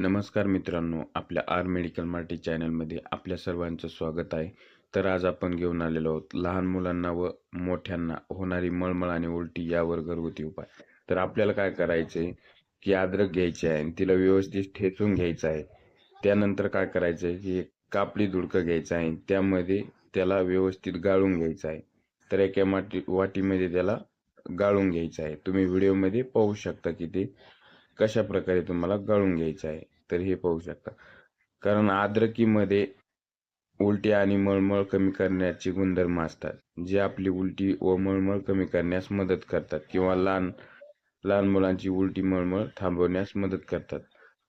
नमस्कार मित्रांनो आपल्या आर मेडिकल मार्टी चॅनलमध्ये आपल्या सर्वांचं स्वागत आहे. तर आज आपण घेऊन आलेलो आहोत लहान मुलांना व मोठ्यांना होणारी मळमळ आणि उलटी यावर घरगुती उपाय. तर आपल्याला काय करायचं आहे की अद्रक घ्यायची आहे आणि तिला व्यवस्थित ठेचून घ्यायचं आहे. त्यानंतर काय करायचं आहे की एक कापडी दुडकं घ्यायचं आहे त्यामध्ये त्याला व्यवस्थित गाळून घ्यायचं आहे. तर एका माटी वाटीमध्ये त्याला गाळून घ्यायचं आहे. तुम्ही व्हिडिओमध्ये पाहू शकता की ते कशा प्रकारे तुम्हाला गाळून घ्यायचं आहे तर हे पाहू शकता. कारण आद्रकीमध्ये उलटी आणि मळमळ कमी करण्याचे गुणधर्म असतात जे आपली उलटी व मळमळ कमी करण्यास मदत करतात किंवा लहान लहान मुलांची उलटी मळमळ थांबवण्यास मदत करतात.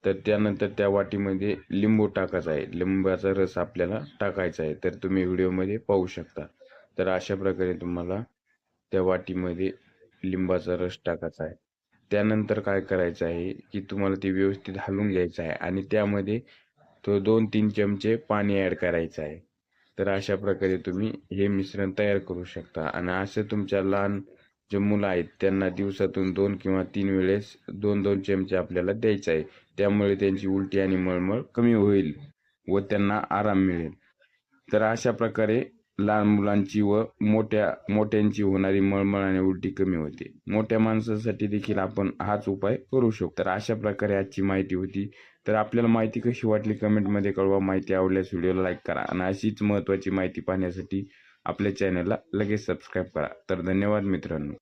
तर त्यानंतर त्या वाटीमध्ये लिंबू टाकायचा आहे. लिंबाचा रस आपल्याला टाकायचा आहे तर तुम्ही व्हिडिओमध्ये पाहू शकता. तर अशा प्रकारे तुम्हाला त्या वाटीमध्ये लिंबाचा रस टाकायचा आहे. त्यानंतर काय करायचं आहे की तुम्हाला ते व्यवस्थित हलवून घ्यायचं आहे आणि त्यामध्ये तो दोन तीन चमचे पाणी ॲड करायचं आहे. तर अशा प्रकारे तुम्ही हे मिश्रण तयार करू शकता आणि असं तुमच्या लहान जे मुलं आहेत त्यांना दिवसातून दोन किंवा तीन वेळेस दोन दोन चमचे आपल्याला द्यायचं आहे. त्यामुळे त्यांची उलटी आणि मळमळ कमी होईल व त्यांना आराम मिळेल. तर अशा प्रकारे लहान मुलांची व मोठ्या मोठ्यांची होणारी मळमळ आणि उलटी कमी होते. मोठ्या माणसासाठी देखील आपण हाच उपाय करू शकतो. तर अशा प्रकारे आजची माहिती होती. तर आपल्याला माहिती कशी वाटली कमेंटमध्ये कळवा. माहिती आवडल्यास व्हिडिओला लाईक करा. आणि अशीच महत्त्वाची माहिती पाहण्यासाठी आपल्या चॅनलला लगेच सबस्क्राईब करा. तर धन्यवाद मित्रांनो.